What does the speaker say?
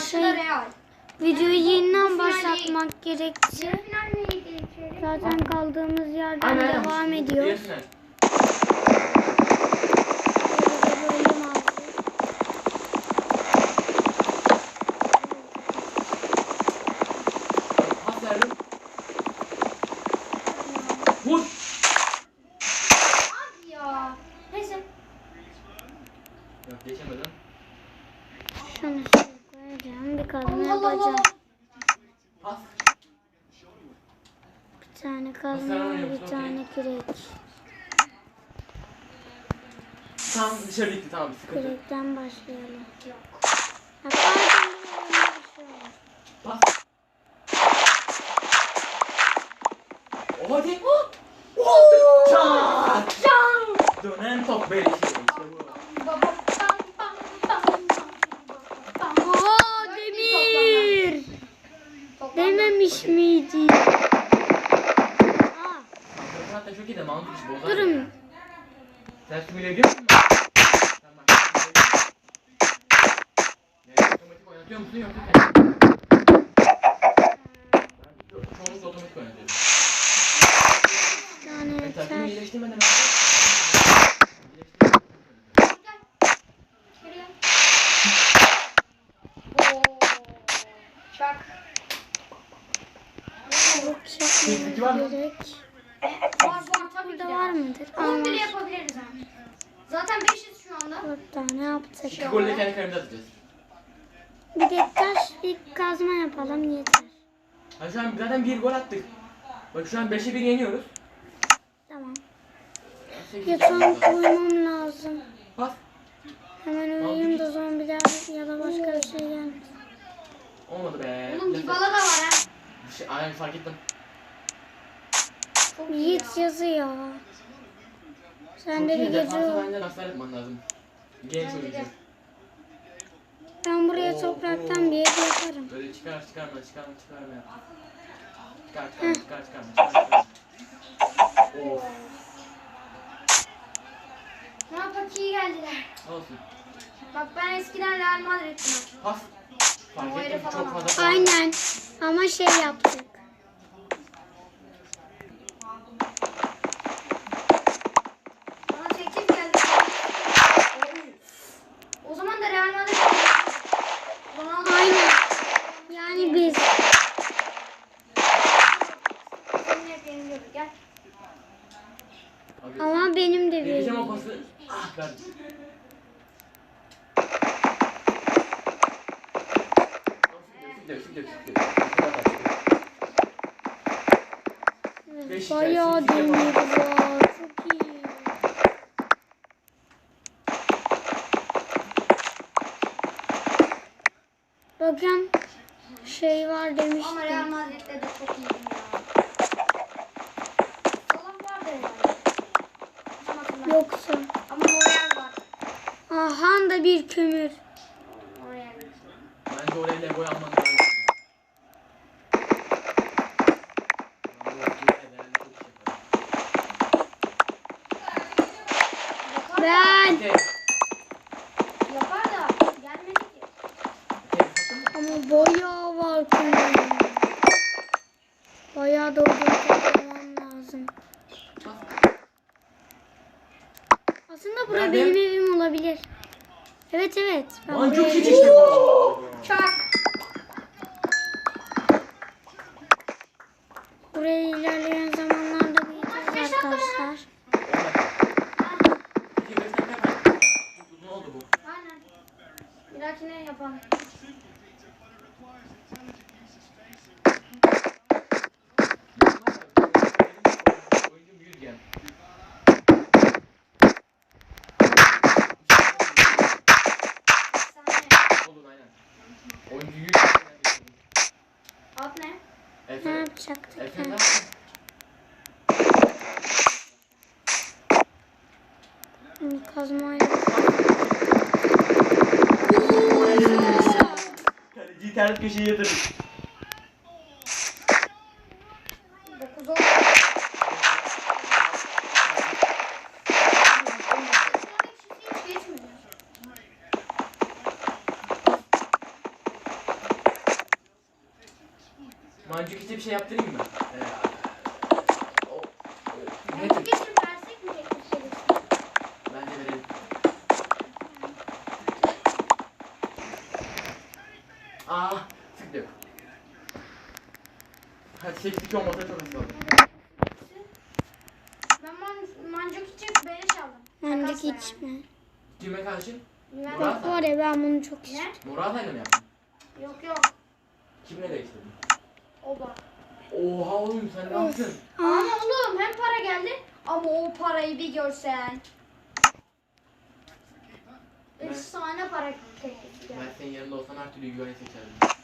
Şey- Real. Videoyu yeniden başlatmak gerekti. Zaten kaldığımız yerden Aynen devam ediyor. Vur. Abi ya. Neyse. Yok geçemedim. Şunu şöyle koyacağım. Bir kazma Allah Allah. Yapacağım. Pas. Bir tane kazma, bir tane kürek. Tamam dışarı gitti tamam sıkıntı. yok. Kürekten başlayalım. Hatta. Pas. Hadi. Oh! Çat. Dönen top böyle şey işte bu. Baba, bam, bam, bam, bam, bam. Aa demir. Toplam- Dememiş miydi? Aa, Hatta çok iyi de mantık iş bozar. durun. Sen simüle ediyor musun? Bak. Yani otomatik oynatıyor musun yoksa sen? Ben çoğunlukla otomatik oynatıyorum. Bir tane Ben yeter. iyileştirmeden Geliyor. Oo. Çak. Kesinlikle var mı? gerek. Var var tabii ki Burada de. var mıdır? 10 bile yapabiliriz ha. Zaten 500 şu anda. dört tane yaptık. İki golle kendi kalemize atacağız. Bir de taş bir kazma yapalım yeter. Ha şu an zaten bir gol attık. Bak şu an 5'e 1 yeniyoruz. Tamam. Sekiz Yatağım dakika kaldı. koymam lazım. Pas. Hemen uyuyayım da zombiler ya da başka bir şey gelmesin. Olmadı be. Oğlum Dybala da var ha. Bir şey, aynen fark ettim. Çok Yiğit ya. yazıyor. Sen de bir gece defansa ol. bence transfer etmen lazım. Genç Bence de. oyuncu. Ben buraya Oo, topraktan oo. bir ev yaparım. Böyle çıkar çıkarma çıkarma çıkarma yap. Çıkar çıkarma çıkar çıkarma çıkar çıkarma. Of. Ne yapak iyi geldiler. Olsun. Bak ben eskiden Real Madrid'dim. Pas. Fark O ettim herif çok falan fazla. var. pas. Aynen. Ama şey yaptık. Bana teklif geldi. O zaman da Real Madrid. Ronaldo. Aynen. Yani biz. Ama benim de bir. Ah Bayağı demir var. Çok iyi. Bakın şey var Ama Real demiştim. Madrid'de de çok iyiydim ya. Salah vardı herhalde. Tam hatırlamıyorum. Yoksa. Ama Royal var. Aha da bir kömür. Bence oraya Lego alman lazım. Ben. Yapar da gelmedi ki. okey, sakın Ama bayağı. Bayağı doldurmam lazım. Aslında bura Nerede? benim evim olabilir. Evet evet. Ben Lan buraya çok iyi işte bu. Çak. Buraya ilerleyen zamanlarda büyüyeceğiz arkadaşlar. Dakika kaldı. Ne oldu bu? Aynen. Bir dahakine yapalım. Oyuncu büyürken. Saniye. Olur aynen. Oyuncu büyürken. Ad ne? Ne Efe. Yapacaktık? Efe Ha. ne yaptın? Hı, Kazmayla. Kaleciyi ters köşeye yatırdık. Mancuk için bir şey yaptırayım mı? Ee, o, o, Ben nedir? geçip versek mi? Bence verelim. Aa, sık yok. Hadi 8-2 olmasa çok hızlı olur. Ben man, mancuk için beleş aldım. Bendeki Takasla yani. mi? Kime karşı? Güven- Murat. Var ya ben bunu çok istiyorum. Ne? Murat'la mı yaptın? Yok yok. Kimle değiştirdin? Oba. Oha oğlum sen ne yaptın? Ama oğlum hem para geldi ama o parayı bir görsen. Efsane para geldi. Ben senin yanında olsam her türlü güveni seçerdim.